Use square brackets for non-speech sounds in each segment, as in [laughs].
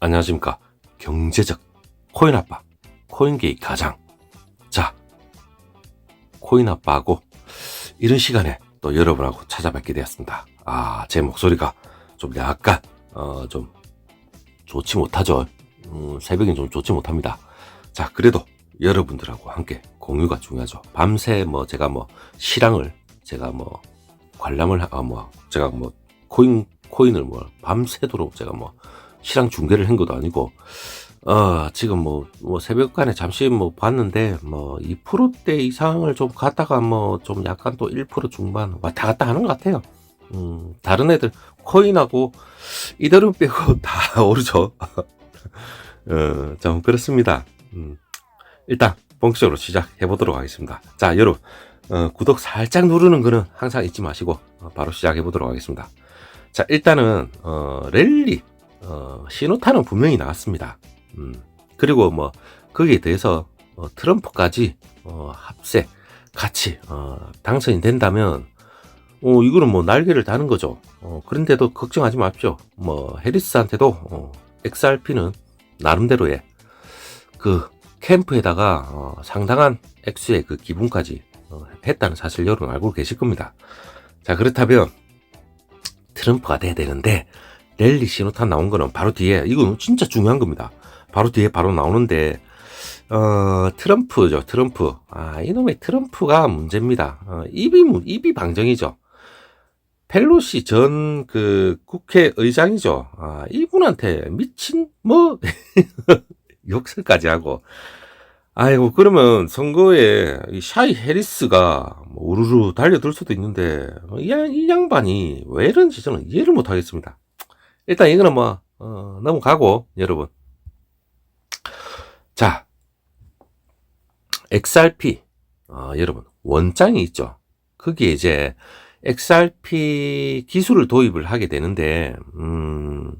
안녕하십니까. 경제적 코인 아빠, 코인계의 가장. 자, 코인 아빠하고 이런 시간에 또 여러분하고 찾아뵙게 되었습니다. 아, 제 목소리가 좀 약간, 어, 좀 좋지 못하죠. 음, 새벽엔 좀 좋지 못합니다. 자, 그래도 여러분들하고 함께 공유가 중요하죠. 밤새 뭐 제가 뭐 실황을 제가 뭐 관람을, 하, 아, 뭐 제가 뭐 코인, 코인을 뭐 밤새도록 제가 뭐 실황 중계를 한 것도 아니고, 어, 지금 뭐, 뭐 새벽간에 잠시 뭐 봤는데, 뭐 2%대 이상을 좀 갔다가 뭐 좀 약간 또 1% 중반 왔다 갔다 하는 것 같아요. 음, 다른 애들 코인하고 이더리움 빼고 [laughs] 다 오르죠. [laughs] 어, 좀 그렇습니다. 음, 일단 본격적으로 시작해 보도록 하겠습니다. 자, 여러분, 어, 구독 살짝 누르는 거는 항상 잊지 마시고 어, 바로 시작해 보도록 하겠습니다. 자, 일단은 어, 랠리 어, 신호탄은 분명히 나왔습니다. 음, 그리고 뭐 거기에 대해서 어, 트럼프까지 어, 합세 같이 어, 당선이 된다면 어, 이거는 뭐 날개를 다는 거죠. 어, 그런데도 걱정하지 마십시오. 뭐 해리스한테도 어, XRP는 나름대로의 그 캠프에다가 어, 상당한 액수의 그 기분까지 어, 했다는 사실 여러분 알고 계실 겁니다. 자 그렇다면 트럼프가 돼야 되는데 랠리 신호탄 나온 거는 바로 뒤에 이거는 진짜 중요한 겁니다. 바로 뒤에 바로 나오는데 어 트럼프죠 트럼프 아 이놈의 트럼프가 문제입니다. 어, 입이 문- 입이 방정이죠. 펠로시 전 그 국회의장이죠. 아 이분한테 미친 뭐 [laughs] 욕설까지 하고 아이고 그러면 선거에 이 샤이 해리스가 뭐 우르르 달려들 수도 있는데 어, 이, 양- 이 양반이 왜 이런지 저는 이해를 못 하겠습니다. 일단 이거는 뭐 어, 넘어가고 여러분 자 XRP 어, 여러분 원장이 있죠. 거기에 이제 XRP 기술을 도입을 하게 되는데 음,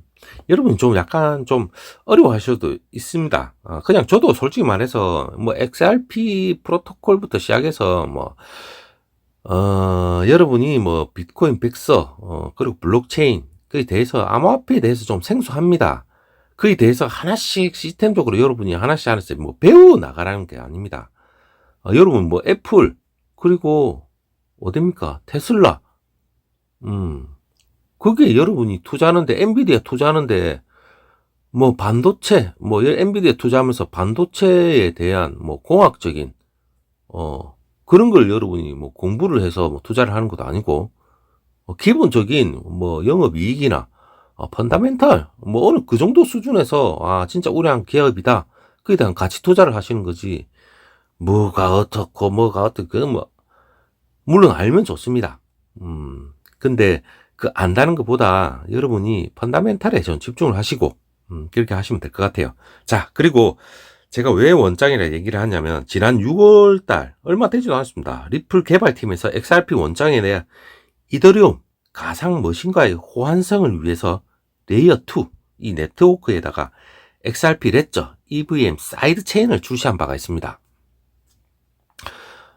여러분 좀 약간 좀 어려워하실 수도 있습니다. 어, 그냥 저도 솔직히 말해서 뭐 XRP 프로토콜부터 시작해서 뭐 어, 여러분이 뭐 비트코인 백서 어, 그리고 블록체인 그에 대해서 암호화폐에 대해서 좀 생소합니다. 그에 대해서 하나씩 시스템적으로 여러분이 하나씩 하나씩 뭐 배워 나가라는 게 아닙니다. 어, 여러분 뭐 애플 그리고 어딥니까 테슬라 음 그게 여러분이 투자하는데 엔비디아 투자하는데 뭐 반도체 뭐 엔비디아 투자하면서 반도체에 대한 뭐 공학적인 어 그런 걸 여러분이 뭐 공부를 해서 뭐 투자를 하는 것도 아니고 어, 기본적인 뭐 영업 이익이나 어, 펀다멘탈 뭐 어느 그 정도 수준에서 아 진짜 우량한 기업이다 그에 대한 가치 투자를 하시는 거지 뭐가 어떻고 뭐가 어떻고 뭐 물론 알면 좋습니다. 음 근데 그 안다는 것보다 여러분이 펀다멘탈에 좀 집중을 하시고 음, 그렇게 하시면 될 것 같아요. 자 그리고 제가 왜 원장이라 얘기를 하냐면 지난 6월달 얼마 되지도 않았습니다. 리플 개발팀에서 XRP 원장에 대한 이더리움 가상 머신과의 호환성을 위해서 레이어 2 이 네트워크에다가 XRP 레저 EVM 사이드 체인을 출시한 바가 있습니다.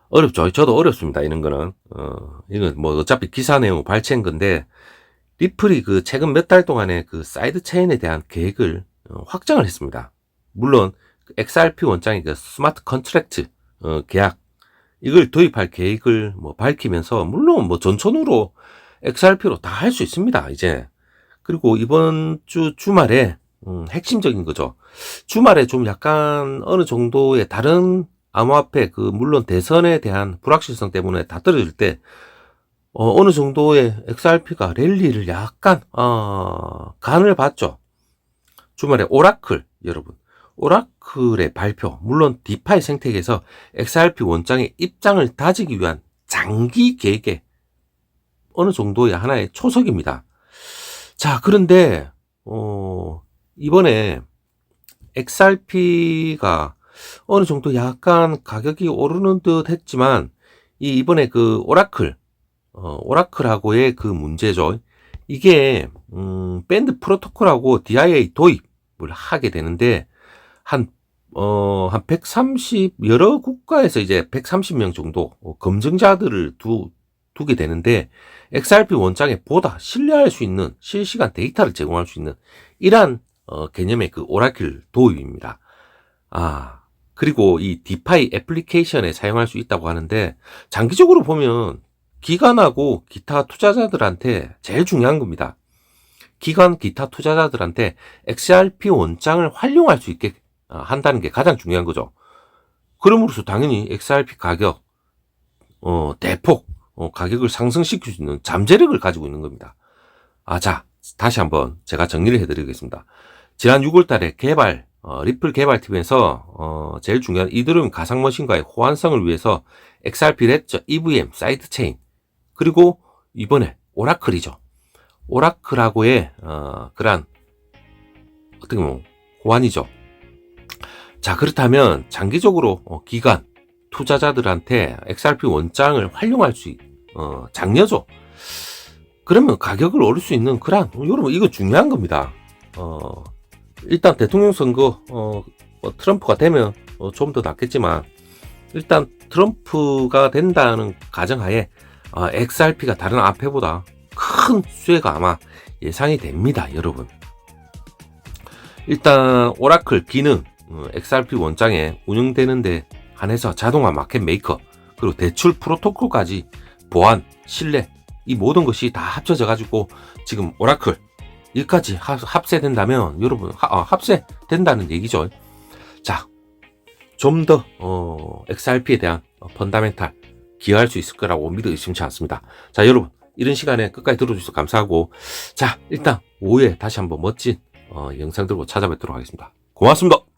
어렵죠. 저도 어렵습니다. 이런 거는 어 이건 뭐 어차피 기사 내용 발췌한 건데 리플이 그 최근 몇 달 동안의 그 사이드 체인에 대한 계획을 어, 확정을 했습니다. 물론 그 XRP 원장의 그 스마트 컨트랙트 어, 계약 이걸 도입할 계획을 뭐 밝히면서 물론 뭐 전천후로 XRP로 다 할 수 있습니다. 이제 그리고 이번 주 주말에 음, 핵심적인 거죠. 주말에 좀 약간 어느 정도의 다른 암호화폐 그 물론 대선에 대한 불확실성 때문에 다 떨어질 때 어, 어느 정도의 XRP가 랠리를 약간 어, 간을 봤죠. 주말에 오라클 여러분 오라클의 발표 물론 디파이 생태계에서 XRP 원장의 입장을 다지기 위한 장기 계획의 어느 정도의 하나의 초석입니다. 자 그런데 어, 이번에 XRP가 어느 정도 약간 가격이 오르는 듯 했지만 이 이번에 그 오라클 어, 오라클하고의 그 문제죠. 이게 음, 밴드 프로토콜하고 DIA 도입을 하게 되는데 한 어, 한 130, 여러 국가에서 이제 130명 정도 어, 검증자들을 두, 두게 되는데, XRP 원장에 보다 신뢰할 수 있는 실시간 데이터를 제공할 수 있는 이러한 어, 개념의 그 오라클 도입입니다. 아, 그리고 이 디파이 애플리케이션에 사용할 수 있다고 하는데 장기적으로 보면 기관하고 기타 투자자들한테 제일 중요한 겁니다. 기관 기타 투자자들한테 XRP 원장을 활용할 수 있게 어, 한다는 게 가장 중요한 거죠. 그럼으로써 당연히 XRP 가격 어, 대폭 어, 가격을 상승시킬 수 있는 잠재력을 가지고 있는 겁니다. 아, 자, 다시 한번 제가 정리를 해드리겠습니다. 지난 6월 달에 개발, 어, 리플 개발팀에서, 어, 제일 중요한 이드름 가상머신과의 호환성을 위해서 XRP 레저 EVM 사이드 체인, 그리고 이번에 오라클이죠. 오라클하고의, 어, 그러한, 어떻게 보면 호환이죠. 자, 그렇다면 장기적으로 어, 기관, 투자자들한테 XRP 원장을 활용할 수, 있, 어, 장려죠. 그러면 가격을 오를 수 있는 그런 여러분 이거 중요한 겁니다. 어, 일단 대통령 선거 어, 뭐 트럼프가 되면 어, 좀더 낫겠지만 일단 트럼프가 된다는 가정하에 어, XRP가 다른 앞에보다 큰 수혜가 아마 예상이 됩니다, 여러분. 일단 오라클 기능 어, XRP 원장에 운영되는데 한해서 자동화 마켓 메이커 그리고 대출 프로토콜까지 보안, 신뢰 이 모든 것이 다 합쳐져 가지고 지금 오라클 일까지 합세된다면 여러분 하, 어, 합세된다는 얘기죠. 자, 좀 더 어, XRP에 대한 어, 펀다멘탈 기여할 수 있을 거라고 믿어 의심치 않습니다. 자, 여러분 이런 시간에 끝까지 들어주셔서 감사하고 자 일단 오후에 다시 한번 멋진 어, 영상 들고 찾아뵙도록 하겠습니다. 고맙습니다.